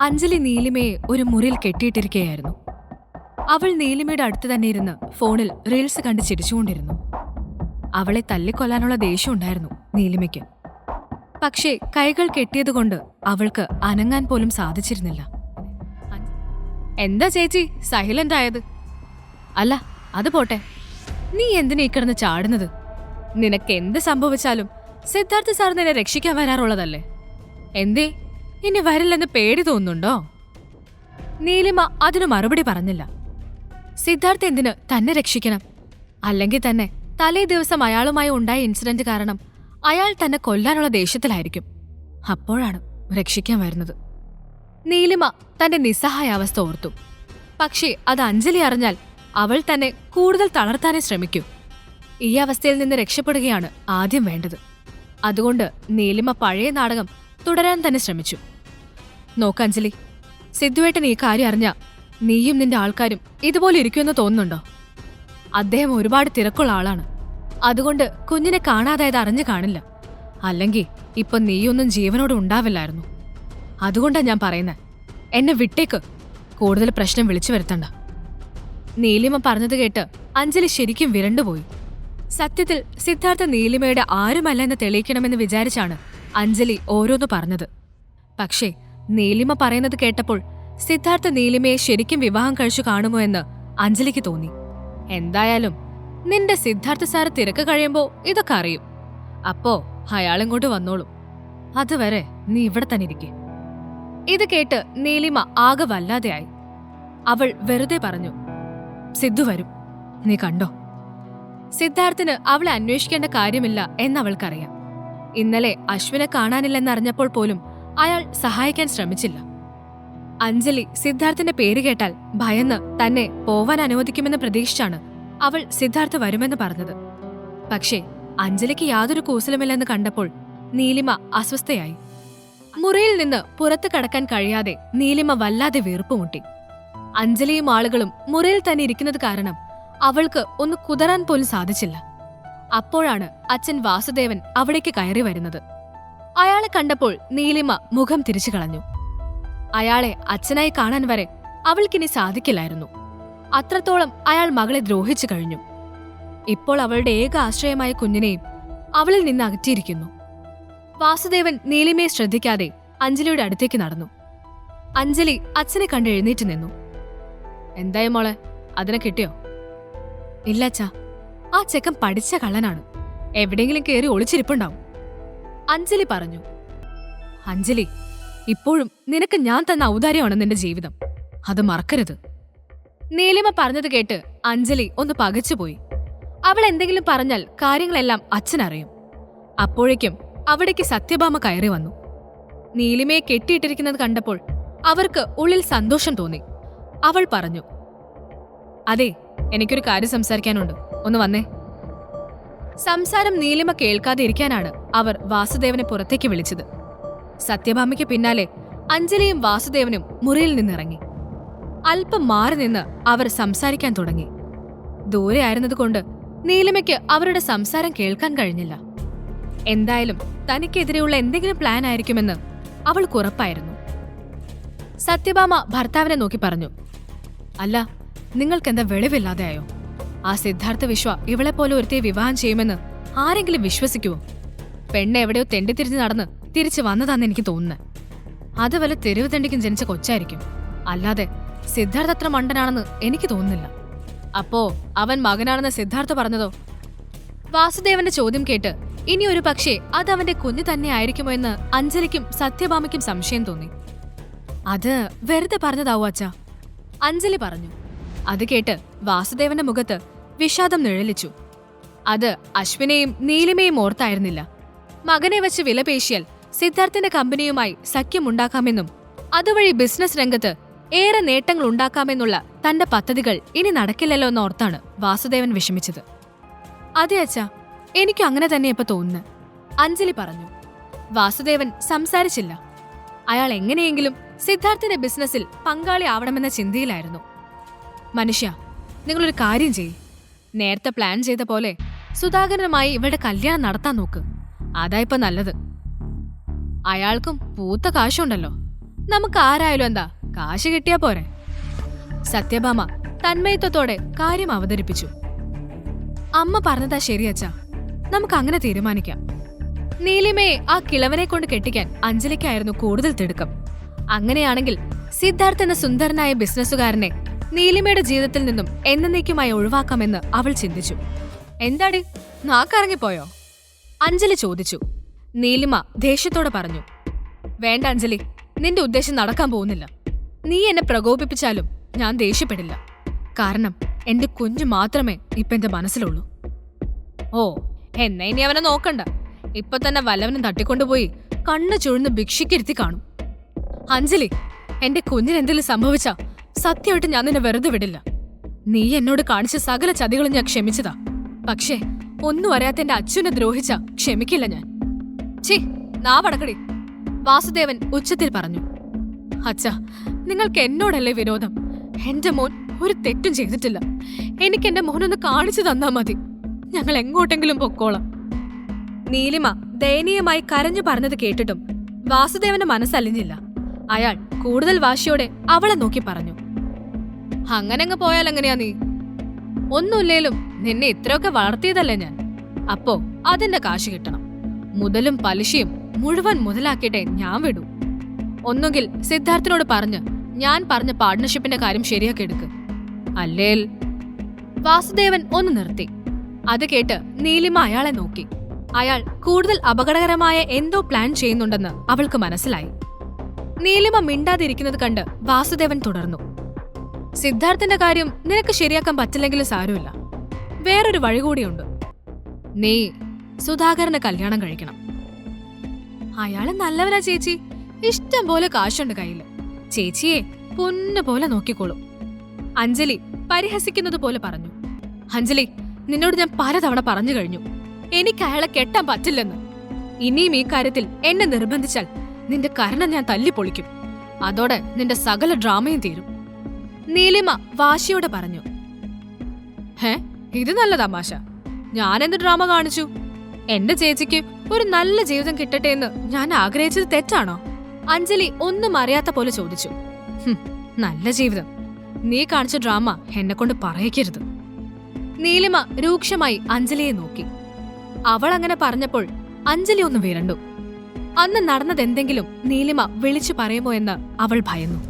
അഞ്ജലി നീലിമയെ ഒരു മുറിയിൽ കെട്ടിയിട്ടിരിക്കുകയായിരുന്നു അവൾ നീലിമയുടെ അടുത്ത് തന്നെ ഇരുന്ന് ഫോണിൽ റീൽസ് കണ്ട് ചിരിച്ചുകൊണ്ടിരുന്നു. അവളെ തല്ലിക്കൊല്ലാനുള്ള ദേഷ്യം ഉണ്ടായിരുന്നു നീലിമയ്ക്ക്. പക്ഷേ കൈകൾ കെട്ടിയതുകൊണ്ട് അവൾക്ക് അനങ്ങാൻ പോലും സാധിച്ചിരുന്നില്ല. എന്താ ചേച്ചി? സൈലന്റ് ആയത്? അല്ല അത് പോട്ടെ. നീ എന്തിനാ കിടന്ന് ചാടുന്നത്? നിനക്ക് എന്ത് സംഭവിച്ചാലും സിദ്ധാർത്ഥ സാർ നിന്നെ രക്ഷിക്കാൻ വരാറുള്ളതല്ലേ? എന്തേ? ഇനി വരില്ലെന്ന് പേടി തോന്നുന്നുണ്ടോ? നീലിമ അതിനു മറുപടി പറഞ്ഞില്ല. സിദ്ധാർത്ഥ് എന്തിന് തന്നെ രക്ഷിക്കണം? അല്ലെങ്കിൽ തന്നെ തലേ ദിവസം അയാളുമായി ഉണ്ടായ ഇൻസിഡന്റ് കാരണം അയാൾ തന്നെ കൊല്ലാനുള്ള ദേഷ്യത്തിലായിരിക്കും. അപ്പോഴാണ് രക്ഷിക്കാൻ വരുന്നത്. നീലിമ തന്റെ നിസ്സഹായാവസ്ഥ ഓർത്തു. പക്ഷേ അത് അഞ്ജലി അറിഞ്ഞാൽ അവൾ തന്നെ കൂടുതൽ തളർത്താനേ ശ്രമിക്കും. ഈ അവസ്ഥയിൽ നിന്ന് രക്ഷപ്പെടുകയാണ് ആദ്യം വേണ്ടത്. അതുകൊണ്ട് നീലിമ പഴയ നാടകം തുടരാൻ തന്നെ ശ്രമിച്ചു. നോക്കഞ്ജലി സിദ്ധുവേട്ടൻ ഈ കാര്യം അറിഞ്ഞ നീയും നിന്റെ ആൾക്കാരും ഇതുപോലെ ഇരിക്കുമെന്ന് തോന്നുന്നുണ്ടോ? അദ്ദേഹം ഒരുപാട് തിരക്കുള്ള ആളാണ്. അതുകൊണ്ട് കുഞ്ഞിനെ കാണാതായത് അറിഞ്ഞു കാണില്ല. അല്ലെങ്കിൽ ഇപ്പൊ നീയൊന്നും ജീവനോട് ഉണ്ടാവില്ലായിരുന്നു. അതുകൊണ്ടാണ് ഞാൻ പറയുന്നത് എന്നെ വിട്ടേക്ക്. കൂടുതൽ പ്രശ്നം വിളിച്ചു വരുത്തണ്ട. നീലിമ പറഞ്ഞത് കേട്ട് അഞ്ജലി ശരിക്കും വിരണ്ടുപോയി. സത്യത്തിൽ സിദ്ധാർത്ഥ നീലിമയുടെ ആരുമല്ല എന്ന് തെളിയിക്കണമെന്ന് വിചാരിച്ചാണ് അഞ്ജലി ഓരോന്ന് പറഞ്ഞത്. പക്ഷേ നീലിമ പറയുന്നത് കേട്ടപ്പോൾ സിദ്ധാർത്ഥ നീലിമയെ ശരിക്കും വിവാഹം കഴിച്ചു കാണുമോ എന്ന് അഞ്ജലിക്ക് തോന്നി. എന്തായാലും നിന്റെ സിദ്ധാർത്ഥ സാറ് തിരക്ക് കഴിയുമ്പോൾ ഇതൊക്കെ അറിയും. അപ്പോ അയാളിങ്ങോട്ട് വന്നോളൂ. അതുവരെ നീ ഇവിടെ തന്നെ ഇരിക്കെ. ഇത് കേട്ട് നീലിമ ആകെ വല്ലാതെയായി. അവൾ വെറുതെ പറഞ്ഞു സിദ്ധു വരും. നീ കണ്ടോ? സിദ്ധാർത്ഥിന് അവളെ അന്വേഷിക്കേണ്ട കാര്യമില്ല എന്നവൾക്കറിയാം. ഇന്നലെ അശ്വിനെ കാണാനില്ലെന്നറിഞ്ഞപ്പോൾ പോലും അയാൾ സഹായിക്കാൻ ശ്രമിച്ചില്ല. അഞ്ജലി സിദ്ധാർത്ഥിന്റെ പേര് കേട്ടാൽ ഭയന്ന് തന്നെ പോവാൻ അനുവദിക്കുമെന്ന് പ്രതീക്ഷിച്ചാണ് അവൾ സിദ്ധാർത്ഥ് വരുമെന്ന് പറഞ്ഞത്. പക്ഷേ അഞ്ജലിക്ക് യാതൊരു കൂസലുമില്ലെന്ന് കണ്ടപ്പോൾ നീലിമ അസ്വസ്ഥയായി. മുറിയിൽ നിന്ന് പുറത്തു കടക്കാൻ കഴിയാതെ നീലിമ വല്ലാതെ വീർപ്പുമുട്ടി. അഞ്ജലിയും ആളുകളും മുറിയിൽ തന്നെ ഇരിക്കുന്നത് കാരണം അവൾക്ക് ഒന്ന് കുതറാൻ പോലും സാധിച്ചില്ല. അപ്പോഴാണ് അച്ഛൻ വാസുദേവൻ അവിടേക്ക് കയറി വരുന്നത്. അയാളെ കണ്ടപ്പോൾ നീലിമ മുഖം തിരിച്ചു കളഞ്ഞു. അയാളെ അച്ഛനായി കാണാൻ വരെ അവൾക്കിനി സാധിക്കില്ലായിരുന്നു. അത്രത്തോളം അയാൾ മകളെ ദ്രോഹിച്ചു കഴിഞ്ഞു. ഇപ്പോൾ അവളുടെ ഏക ആശ്രയമായ കുഞ്ഞിനെയും അവളിൽ നിന്ന് അകറ്റിയിരിക്കുന്നു. വാസുദേവൻ നീലിമയെ ശ്രദ്ധിക്കാതെ അഞ്ജലിയുടെ അടുത്തേക്ക് നടന്നു. അഞ്ജലി അച്ഛനെ കണ്ട് എഴുന്നേറ്റ് നിന്നു. എന്തായി മോളെ? അതിനെ കിട്ടിയോ? ഇല്ല അച്ഛാ. ആ ചെക്കൻ പഠിച്ച കള്ളനാണ്. എവിടെയെങ്കിലും കയറി ഒളിച്ചിരിപ്പുണ്ടാവും. അഞ്ജലി പറഞ്ഞു. അഞ്ജലി ഇപ്പോഴും നിനക്ക് ഞാൻ തന്ന ഔദാര്യമാണ് നിന്റെ ജീവിതം. അത് മറക്കരുത്. നീലിമ പറഞ്ഞത് കേട്ട് അഞ്ജലി ഒന്ന് പകച്ചുപോയി അവൾ എന്തെങ്കിലും പറഞ്ഞാൽ കാര്യങ്ങളെല്ലാം അച്ഛനറിയും. അപ്പോഴേക്കും അവിടേക്ക് സത്യഭാമ കയറി വന്നു. നീലിമയെ കെട്ടിയിട്ടിരിക്കുന്നത് കണ്ടപ്പോൾ അവർക്ക് ഉള്ളിൽ സന്തോഷം തോന്നി. അവൾ പറഞ്ഞു അതെ എനിക്കൊരു കാര്യം സംസാരിക്കാനുണ്ട്. ഒന്ന് വന്നേ. സംസാരം നീലിമ കേൾക്കാതെ ഇരിക്കാനാണ് അവർ വാസുദേവനെ പുറത്തേക്ക് വിളിച്ചത്. സത്യഭാമയ്ക്ക് പിന്നാലെ അഞ്ജലിയും വാസുദേവനും മുറിയിൽ നിന്നിറങ്ങി. അല്പം മാറി നിന്ന് അവർ സംസാരിക്കാൻ തുടങ്ങി. ദൂരെ ആയിരുന്നതുകൊണ്ട് നീലിമയ്ക്ക് അവരുടെ സംസാരം കേൾക്കാൻ കഴിഞ്ഞില്ല. എന്തായാലും തനിക്കെതിരെയുള്ള എന്തെങ്കിലും പ്ലാൻ ആയിരിക്കുമെന്ന് അവൾക്ക് ഉറപ്പായിരുന്നു. സത്യഭാമ ഭർത്താവിനെ നോക്കി പറഞ്ഞു അല്ല നിങ്ങൾക്കെന്താ വെളിവില്ലാതെയായോ? ആ സിദ്ധാർത്ഥ വിശ്വ ഇവളെ പോലെ ഒരുത്തിയെ വിവാഹം ചെയ്യുമെന്ന് ആരെങ്കിലും വിശ്വസിക്കുമോ പെണ്ണ് എവിടെയോ തെണ്ടി തിരിഞ്ഞ് നടന്ന് തിരിച്ചു വന്നതാന്ന് എനിക്ക് തോന്നുന്നത് അത് വല്ല തെരുവ് തെണ്ടിക്കും ജനിച്ച കൊച്ചായിരിക്കും. അല്ലാതെ സിദ്ധാർത്ഥ അത്ര മണ്ടനാണെന്ന് എനിക്ക് തോന്നുന്നില്ല. അപ്പോ അവൻ മകനാണെന്ന് സിദ്ധാർത്ഥ പറഞ്ഞതോ? വാസുദേവന്റെ ചോദ്യം കേട്ട് ഇനി ഒരു പക്ഷേ അത് അവന്റെ കുഞ്ഞു തന്നെ ആയിരിക്കുമോ എന്ന് അഞ്ജലിക്കും സത്യഭാമയ്ക്കും സംശയം തോന്നി. അത് വെറുതെ പറഞ്ഞതാവൂ അച്ഛ. അഞ്ജലി പറഞ്ഞു. അത് കേട്ട് വാസുദേവന്റെ മുഖത്ത് വിഷാദം നിഴലിച്ചു. അത് അശ്വിനെയും നീലിമയും ഓർത്തായിരുന്നില്ല. മകനെ വെച്ച് വിലപേശിയാൽ സിദ്ധാർത്ഥിന്റെ കമ്പനിയുമായി സഖ്യമുണ്ടാക്കാമെന്നും അതുവഴി ബിസിനസ് രംഗത്ത് ഏറെ നേട്ടങ്ങൾ ഉണ്ടാക്കാമെന്നുള്ള തന്റെ പദ്ധതികൾ ഇനി നടക്കില്ലല്ലോ എന്നോർത്താണ് വാസുദേവൻ വിഷമിച്ചത്. അതെ അച്ഛാ എനിക്കും അങ്ങനെ തന്നെ ഇപ്പൊ തോന്നുന്നു. അഞ്ജലി പറഞ്ഞു. വാസുദേവൻ സംസാരിച്ചില്ല. അയാൾ എങ്ങനെയെങ്കിലും സിദ്ധാർത്ഥിന്റെ ബിസിനസ്സിൽ പങ്കാളി ആവണമെന്ന ചിന്തയിലായിരുന്നു. മനുഷ്യ നിങ്ങളൊരു കാര്യം ചെയ്യ്. നേരത്തെ പ്ലാൻ ചെയ്ത പോലെ സുധാകരനുമായി ഇവിടെ കല്യാണം നടത്താൻ നോക്ക്. അതാ ഇപ്പൊ നല്ലത്. അയാൾക്കും പൂത്ത കാശുണ്ടല്ലോ. നമുക്ക് ആരായാലും എന്താ? കാശ് കിട്ടിയാ പോരെ. സത്യഭാമ തന്മയത്വത്തോടെ കാര്യം അവതരിപ്പിച്ചു. അമ്മ പറഞ്ഞതാ ശരിയച്ച നമുക്ക് അങ്ങനെ തീരുമാനിക്കാം. നീലിമയെ ആ കിളവനെ കൊണ്ട് കെട്ടിക്കാൻ അഞ്ജലിക്കായിരുന്നു കൂടുതൽ തിടുക്കം. അങ്ങനെയാണെങ്കിൽ സിദ്ധാർത്ഥ് എന്ന സുന്ദരനായ ബിസിനസ്സുകാരനെ നീലിമയുടെ ജീവിതത്തിൽ നിന്നും എന്നേക്കുമായി ഒഴിവാക്കാമെന്ന് അവൾ ചിന്തിച്ചു. എന്താടി? നാക്കറങ്ങിപ്പോയോ? അഞ്ജലി ചോദിച്ചു. നീലിമ ദേഷ്യത്തോടെ പറഞ്ഞു. വേണ്ട അഞ്ജലി നിന്റെ ഉദ്ദേശം നടക്കാൻ പോകുന്നില്ല. നീ എന്നെ പ്രകോപിപ്പിച്ചാലും ഞാൻ ദേഷ്യപ്പെടില്ല. കാരണം എന്റെ കുഞ്ഞു മാത്രമേ ഇപ്പൊ എന്റെ മനസ്സിലുള്ളൂ. ഓ എന്നെ ഇനി അവനെ നോക്കണ്ട. ഇപ്പൊ തന്നെ വല്ലവനും തട്ടിക്കൊണ്ടുപോയി കണ്ണു ചുഴന്ന് ഭിക്ഷിക്കിരുത്തി കാണും. അഞ്ജലി എന്റെ കുഞ്ഞിന് എന്തെങ്കിലും സംഭവിച്ച സത്യമായിട്ട് ഞാൻ നിന്നെ വെറുതെ വിടില്ല. നീ എന്നോട് കാണിച്ച സകല ചതികളും ഞാൻ ക്ഷമിച്ചതാ. പക്ഷേ ഒന്നും അറിയാത്ത എന്റെ അച്ഛനെ ദ്രോഹിച്ച ക്ഷമിക്കില്ല ഞാൻ. ഛീ നാവടക്കടി വാസുദേവൻ ഉച്ചത്തിൽ പറഞ്ഞു. അച്ഛ നിങ്ങൾക്ക് എന്നോടല്ലേ വിരോധം? എന്റെ മോൻ ഒരു തെറ്റും ചെയ്തിട്ടില്ല. എനിക്ക് എന്റെ മോനൊന്ന് കാണിച്ചു തന്നാ മതി. ഞങ്ങൾ എങ്ങോട്ടെങ്കിലും പൊക്കോളാം. നീലിമ ദയനീയമായി കരഞ്ഞു പറഞ്ഞത് കേട്ടിട്ടും വാസുദേവന്റെ മനസ്സലിഞ്ഞില്ല. അയാൾ കൂടുതൽ വാശിയോടെ അവളെ നോക്കി പറഞ്ഞു. അങ്ങനെ അങ്ങ് പോയാൽ എങ്ങനെയാ നീ? ഒന്നുമില്ലേലും നിന്നെ ഇത്രയൊക്കെ വളർത്തിയതല്ലേ ഞാൻ. അപ്പോ അതിന്റെ കാശ് കിട്ടണം. മുതലും പലിശയും മുഴുവൻ മുതലാക്കിയിട്ടേ ഞാൻ വിടൂ. ഒന്നുകിൽ സിദ്ധാർത്ഥിനോട് പറഞ്ഞ് ഞാൻ പറഞ്ഞ പാർട്ട്ണർഷിപ്പിന്റെ കാര്യം ശരിയാക്കി എടുക്ക്. അല്ലേൽ വാസുദേവൻ ഒന്ന് നിർത്തി. അത് കേട്ട് നീലിമ അയാളെ നോക്കി. അയാൾ കൂടുതൽ അപകടകരമായ എന്തോ പ്ലാൻ ചെയ്യുന്നുണ്ടെന്ന് അവൾക്ക് മനസ്സിലായി. നീലിമ മിണ്ടാതിരിക്കുന്നത് കണ്ട് വാസുദേവൻ തുടർന്നു. സിദ്ധാർത്ഥന്റെ കാര്യം നിനക്ക് ശരിയാക്കാൻ പറ്റില്ലെങ്കിലും സാരമില്ല. വേറൊരു വഴി കൂടിയുണ്ട്. നീ സുധാകരനെ കല്യാണം കഴിക്കണം. അയാൾ നല്ലവനാ ചേച്ചി. ഇഷ്ടം പോലെ കാശുണ്ട് കയ്യിൽ ചേച്ചിയെ പൊന്നു പോലെ നോക്കിക്കോളും. അഞ്ജലി പരിഹസിക്കുന്നത് പോലെ പറഞ്ഞു. അഞ്ജലി നിന്നോട് ഞാൻ പലതവണ പറഞ്ഞു കഴിഞ്ഞു. എനിക്ക് അയാളെ കെട്ടാൻ പറ്റില്ലെന്ന്. ഇനിയും ഈ കാര്യത്തിൽ എന്നെ നിർബന്ധിച്ചാൽ നിന്റെ കരണം ഞാൻ തല്ലിപ്പൊളിക്കും. അതോടെ നിന്റെ സകല ഡ്രാമയും തീരും. നീലിമ വാശിയോടെ പറഞ്ഞു ഹേ ഇത് നല്ല തമാശ. എന്ത് ഡ്രാമ കാണിച്ചു? എന്റെ ചേച്ചിക്ക് ഒരു നല്ല ജീവിതം കിട്ടട്ടെ എന്ന് ഞാൻ ആഗ്രഹിച്ചത് തെറ്റാണോ? അഞ്ജലി ഒന്നും അറിയാത്ത പോലെ ചോദിച്ചു നല്ല ജീവിതം. നീ കാണിച്ച ഡ്രാമ എന്നെ കൊണ്ട് പറയിക്കരുത്. നീലിമ രൂക്ഷമായി അഞ്ജലിയെ നോക്കി. അവൾ അങ്ങനെ പറഞ്ഞപ്പോൾ അഞ്ജലി ഒന്ന് വിരണ്ടു. അന്ന് നടന്നതെന്തെങ്കിലും നീലിമ വിളിച്ചു പറയുമോ എന്ന് അവൾ ഭയന്നു.